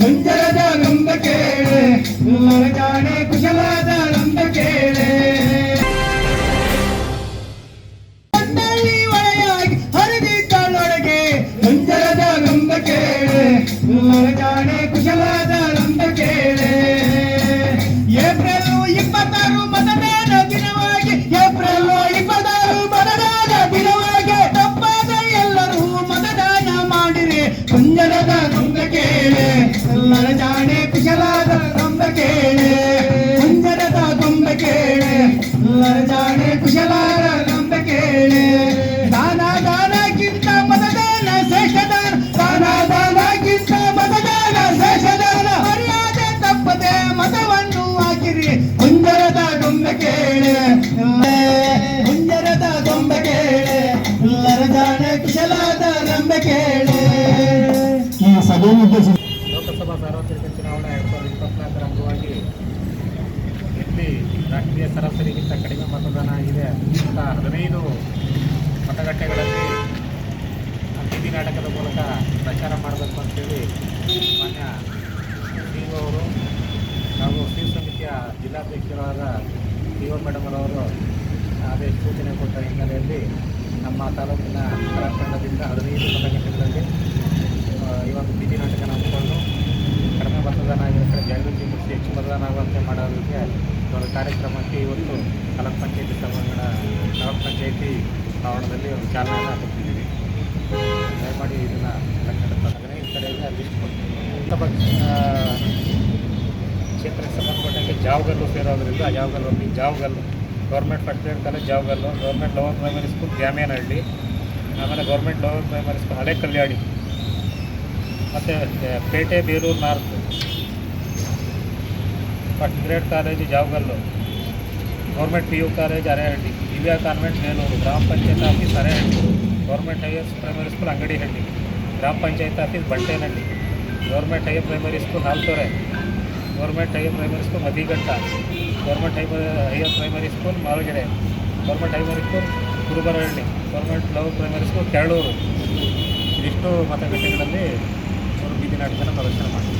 ಕುಂಜರದ ಗಂಬ ಕೇಳೆ. ಜಾಣೆ ಕುಶಲದ ಗಂಬ ಕೇಳೆ. ಜಾಣೆ ಕುಶಲದ ಗಂಬ ಕೇಳೆ. ಏಪ್ರಿಲ್ ಇಪ್ಪತ್ತಾರು ಮತದಾನ ಗಂಬ ಕೇಳೆ ಎಲ್ಲರ ಜಾಣೆ ಕುಶಲಾದ ನಮ್ದ ಕೇಳೆ. ಲೋಕಸಭಾ ಸಾರ್ವತ್ರಿಕ ಚುನಾವಣೆ ಎರಡು ಸಾವಿರದ ಇಪ್ಪತ್ನಾಲ್ಕರ ಅಂಗವಾಗಿ ಇಲ್ಲಿ ರಾಷ್ಟ್ರೀಯ ಸರಾಸರಿಗಿಂತ ಕಡಿಮೆ ಮತದಾನ ಆಗಿದೆ ಅಂತ ಹದಿನೈದು ಮತಗಟ್ಟೆಗಳಲ್ಲಿ ಬೀದಿ ನಾಟಕದ ಮೂಲಕ ಪ್ರಚಾರ ಮಾಡಬೇಕು ಅಂತೇಳಿ ಮಾನ್ಯ ಅವರು ಹಾಗೂ ಸಿ ಸಮಿತಿಯ ಜಿಲ್ಲಾಧ್ಯಕ್ಷರಾದ ಸಿ ಮೇಡಮ್ ಅವರು ಆದೇಶ ಸೂಚನೆ ಕೊಟ್ಟ ಹಿನ್ನೆಲೆಯಲ್ಲಿ ನಮ್ಮ ತಾಲೂಕಿನ ಕಲಾತಂಡದಿಂದ ಹದಿನೈದು ಮತಗಟ್ಟೆಗಳಲ್ಲಿ ಆ, ಈ ಒಂದು ಬೀದಿ ನಾಟಕ ಹಮ್ಮಿಕೊಂಡು ಕಡಿಮೆ ಮತದಾನ ಆಗಿರೋ ಮತ್ತು ಹೆಚ್ಚು ಮತದಾನ ಆಗುವಂತೆ ಮಾಡೋದಕ್ಕೆ ಒಂದು ಕಾರ್ಯಕ್ರಮಕ್ಕೆ ಇವತ್ತು ತಾಲೂಕು ಪಂಚಾಯತಿ ಸಭಾಂಗಣ ತಾಲೂಕು ಪಂಚಾಯತಿ ಆವರಣದಲ್ಲಿ ಒಂದು ಚಾಲನೆಯನ್ನು ಕೊಟ್ಟಿದ್ದೀವಿ. ದಯಮಾಡಿ ಇದನ್ನು ಕನ್ನಡ ಈ ಕಡೆಯಿಂದ ಲಿಸ್ಟ್ ಕೊಡ್ತೀವಿ ಕ್ಷೇತ್ರಕ್ಕೆ ಸಂಬಂಧಪಟ್ಟಂತೆ ಜಾವಗಲ್ಲು ಸೇರೋದ್ರಿಂದ ಜಾವಗಲ್ಲು ಈ Javagal government first college Javagal government lower primary school Dyamenahalli, ಆಮೇಲೆ ಗೌರ್ಮೆಂಟ್ ಲೋವರ್ ಪ್ರೈಮರಿ ಸ್ಕೂಲ್ ಹಳೆ ಕಲ್ಯಾಣಿ ಮತ್ತು ಪೇಟೆ, Belur north. First grade college Javagal government P U college Arehalli Divya convent Melur ಗ್ರಾಮ panchayat office Arehalli government higher primary school Angadihalli ಗ್ರಾಮ panchayat office Bantenahalli government higher primary school Haltore government higher primary school Madigatta government high higher primary school Malagere government primary school Kurubarahalli government love primary school Keralur ಇದಿಷ್ಟು ಮತಗಟ್ಟೆಗಳಲ್ಲಿ ಅವರು ಬೀದಿ ನಾಟಕನ ಪ್ರದರ್ಶನ ಮಾಡ್ತಾರೆ